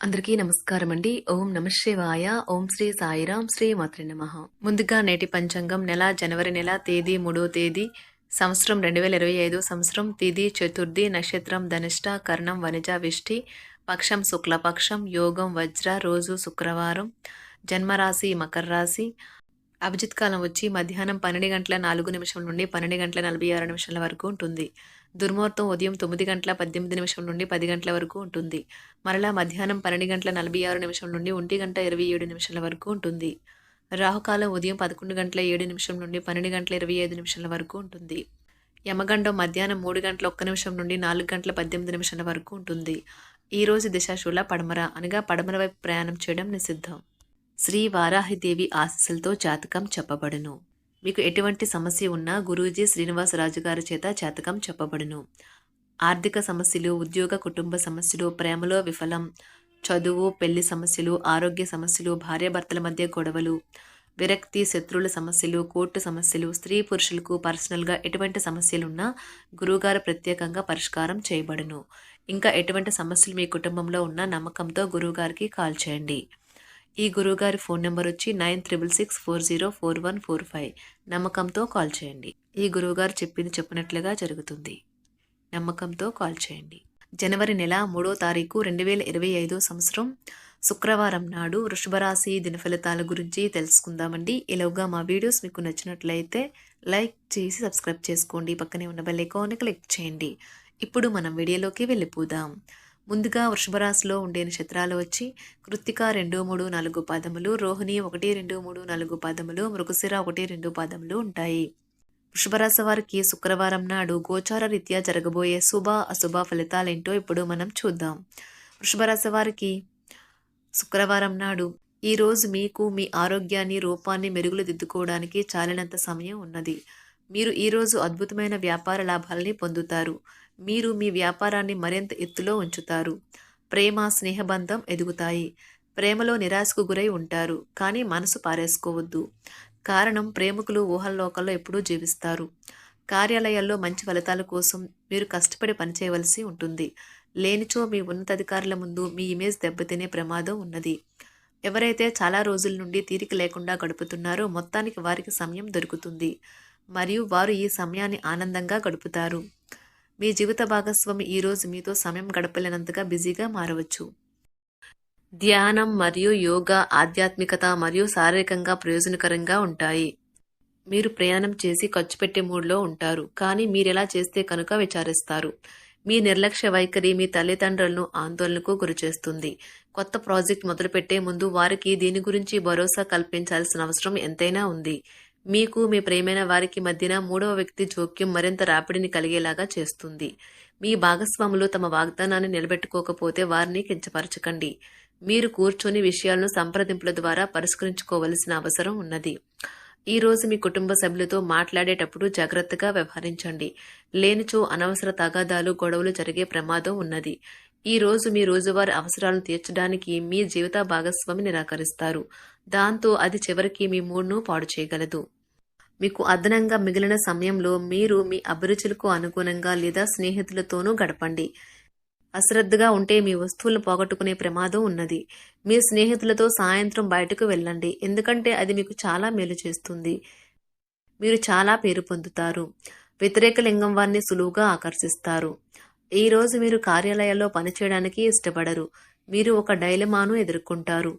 అందరికీ నమస్కారం అండి ఓం నమశివాయ ఓం శ్రీ సాయిరాం శ్రీ మాత్రి నమ. ముందుగా నేటి పంచాంగం నెల జనవరి నెల తేదీ మూడో తేదీ సంవత్సరం రెండు వేల ఇరవై ఐదు సంవత్సరం తిది చతుర్థి నక్షత్రం ధనిష్ట కర్ణం వనిజ విష్టి పక్షం శుక్లపక్షం యోగం వజ్ర రోజు శుక్రవారం జన్మరాశి మకర రాశి అభిజిత్ కాలం వచ్చి మధ్యాహ్నం పన్నెండు గంటల నాలుగు నిమిషం నుండి పన్నెండు గంటల నలభై ఆరు నిమిషాల వరకు ఉంటుంది. దుర్ముహూర్తం ఉదయం తొమ్మిది గంటల పద్దెనిమిది నిమిషం నుండి పది గంటల వరకు ఉంటుంది. మరలా మధ్యాహ్నం పన్నెండు గంటల నలభై ఆరు నిమిషం నుండి ఒంటి గంట ఇరవై ఏడు నిమిషాల వరకు ఉంటుంది. రాహుకాలం ఉదయం పదకొండు గంటల ఏడు నిమిషం నుండి పన్నెండు గంటల ఇరవై ఐదు నిమిషాల వరకు ఉంటుంది. యమగండం మధ్యాహ్నం మూడు గంటల ఒక్క నిమిషం నుండి నాలుగు గంటల పద్దెనిమిది నిమిషాల వరకు ఉంటుంది. ఈ రోజు దిశాశూల పడమర అనగా పడమర వైపు ప్రయాణం చేయడం నిషిద్ధం. శ్రీ వారాహిదేవి ఆశీస్సులతో జాతకం చెప్పబడును. మీకు ఎటువంటి సమస్య ఉన్నా గురూజీ శ్రీనివాసరాజు గారి చేత జాతకం చెప్పబడును. ఆర్థిక సమస్యలు ఉద్యోగ కుటుంబ సమస్యలు ప్రేమలో విఫలం చదువు పెళ్ళి సమస్యలు ఆరోగ్య సమస్యలు భార్యాభర్తల మధ్య గొడవలు విరక్తి శత్రువుల సమస్యలు కోర్టు సమస్యలు స్త్రీ పురుషులకు పర్సనల్గా ఎటువంటి సమస్యలున్నా గురువుగారు ప్రత్యేకంగా పరిష్కారం చేయబడును. ఇంకా ఎటువంటి సమస్యలు మీ కుటుంబంలో ఉన్న నమ్మకంతో గురువుగారికి కాల్ చేయండి. ఈ గురువుగారి ఫోన్ నెంబర్ వచ్చి nine triple six four zero four one four five. నమ్మకంతో కాల్ చేయండి. ఈ గురువుగారు చెప్పింది చెప్పినట్లుగా జరుగుతుంది. నమ్మకంతో కాల్ చేయండి. జనవరి నెల మూడో తారీఖు రెండు వేల ఇరవై ఐదో సంవత్సరం శుక్రవారం నాడు వృషభరాశి దినఫలితాల గురించి తెలుసుకుందామండి. ఇలాగా మా వీడియోస్ మీకు నచ్చినట్లయితే లైక్ చేసి సబ్స్క్రైబ్ చేసుకోండి. పక్కనే ఉన్న బెల్ ఐకాన్ని క్లిక్ చేయండి. ఇప్పుడు మనం వీడియోలోకి వెళ్ళిపోదాం. ముందుగా వృషభరాశిలో ఉండే నక్షత్రాలు వచ్చి కృత్తిక రెండు మూడు నాలుగు పాదములు రోహిణి ఒకటి రెండు మూడు నాలుగు పాదములు మృగశిర ఒకటి రెండు పాదములు ఉంటాయి. వృషభరాశి వారికి శుక్రవారం నాడు గోచార రీత్యా జరగబోయే శుభ అశుభ ఫలితాలేంటో ఇప్పుడు మనం చూద్దాం. వృషభరాశి వారికి శుక్రవారం నాడు ఈరోజు మీకు మీ ఆరోగ్యాన్ని రూపాన్ని మెరుగులు దిద్దుకోవడానికి చాలినంత సమయం ఉన్నది. మీరు ఈరోజు అద్భుతమైన వ్యాపార లాభాలని పొందుతారు. మీరు మీ వ్యాపారాన్ని మరింత ఎత్తులో ఉంచుతారు. ప్రేమ స్నేహబంధం ఎదుగుతాయి. ప్రేమలో నిరాశకు గురై ఉంటారు కానీ మనసు పారేసుకోవద్దు. కారణం ప్రేమికులు ఊహల్లోకల్లో ఎప్పుడూ జీవిస్తారు. కార్యాలయాల్లో మంచి ఫలితాల కోసం మీరు కష్టపడి పనిచేయవలసి ఉంటుంది. లేనిచో మీ ఉన్నతాధికారుల ముందు మీ ఇమేజ్ దెబ్బతినే ప్రమాదం ఉన్నది. ఎవరైతే చాలా రోజుల నుండి తీరిక లేకుండా గడుపుతున్నారో మొత్తానికి వారికి సమయం దొరుకుతుంది. మరియు వారు ఈ సమయాన్ని ఆనందంగా గడుపుతారు. మీ జీవిత భాగస్వామి ఈరోజు మీతో సమయం గడపలేనంతగా బిజీగా మారవచ్చు. ధ్యానం మరియు యోగా ఆధ్యాత్మికత మరియు శారీరకంగా ప్రయోజనకరంగా ఉంటాయి. మీరు ప్రయాణం చేసి ఖర్చు పెట్టే మూడ్లో ఉంటారు కానీ మీరెలా చేస్తే కనుక విచారిస్తారు. మీ నిర్లక్ష్య వైఖరి మీ తల్లిదండ్రులను ఆందోళనకు గురిచేస్తుంది. కొత్త ప్రాజెక్ట్ మొదలుపెట్టే ముందు వారికి దీని గురించి భరోసా కల్పించాల్సిన అవసరం ఎంతైనా ఉంది. మీకు మీ ప్రేమైన వారికి మధ్యన మూడవ వ్యక్తి జోక్యం మరింత రాపిడిని కలిగేలాగా చేస్తుంది. మీ భాగస్వాములు తమ వాగ్దానాన్ని నిలబెట్టుకోకపోతే వారిని కించపరచకండి. మీరు కూర్చొని విషయాలను సంప్రదింపుల ద్వారా పరిష్కరించుకోవలసిన అవసరం ఉన్నది. ఈ రోజు మీ కుటుంబ సభ్యులతో మాట్లాడేటప్పుడు జాగ్రత్తగా వ్యవహరించండి. లేనిచో అనవసర తగాదాలు గొడవలు జరిగే ప్రమాదం ఉన్నది. ఈ రోజు మీ రోజువారి అవసరాలను తీర్చడానికి మీ జీవిత భాగస్వామి నిరాకరిస్తారు. దాంతో అది చివరికి మీ మూడ్ను పాడు చేయగలదు. మీకు అదనంగా మిగిలిన సమయంలో మీరు మీ అభిరుచులకు అనుగుణంగా లేదా స్నేహితులతోనూ గడపండి. అశ్రద్ధగా ఉంటే మీ వస్తువులను పోగొట్టుకునే ప్రమాదం ఉన్నది. మీ స్నేహితులతో సాయంత్రం బయటకు వెళ్ళండి. ఎందుకంటే అది మీకు చాలా మేలు చేస్తుంది. మీరు చాలా పేరు పొందుతారు. వ్యతిరేక లింగం వారిని సులువుగా ఆకర్షిస్తారు. ఈ రోజు మీరు కార్యాలయాల్లో పనిచేయడానికి ఇష్టపడరు. మీరు ఒక డైలమాను ఎదుర్కొంటారు.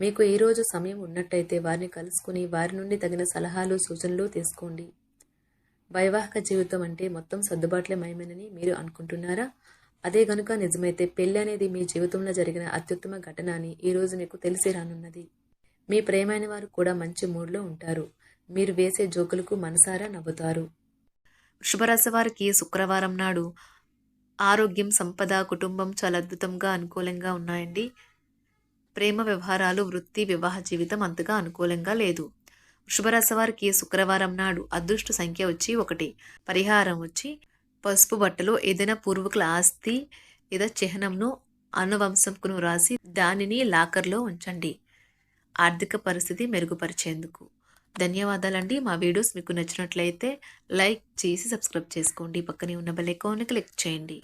మీకు ఈరోజు సమయం ఉన్నట్టయితే వారిని కలుసుకుని వారి నుండి తగిన సలహాలు సూచనలు తీసుకోండి. వైవాహిక జీవితం అంటే మొత్తం సర్దుబాట్లే మయమేనని మీరు అనుకుంటున్నారా? అదే గనుక నిజమైతే పెళ్ళి అనేది మీ జీవితంలో జరిగిన అత్యుత్తమ ఘటన అని ఈరోజు మీకు తెలిసి రానున్నది. మీ ప్రేమైన వారు కూడా మంచి మూడ్లో ఉంటారు. మీరు వేసే జోకులకు మనసారా నవ్వుతారు. వృషభరాశి వారికి శుక్రవారం నాడు ఆరోగ్యం సంపద కుటుంబం చాలా అద్భుతంగా అనుకూలంగా ఉన్నాయండి. ప్రేమ వ్యవహారాలు వృత్తి వివాహ జీవితం అంతగా అనుకూలంగా లేదు. వృషభరాశి వారికి శుక్రవారం నాడు అదృష్ట సంఖ్య వచ్చి ఒకటి. పరిహారం వచ్చి పసుపు బట్టలో ఏదైనా పూర్వకుల ఆస్తి లేదా చిహ్నంను అనువంశంకును రాసి దానిని లాకర్లో ఉంచండి. ఆర్థిక పరిస్థితి మెరుగుపరిచేందుకు. ధన్యవాదాలండి. మా వీడియోస్ మీకు నచ్చినట్లయితే లైక్ చేసి సబ్స్క్రైబ్ చేసుకోండి. పక్కనే ఉన్న బెల్ ఐకాన్ని క్లిక్ చేయండి.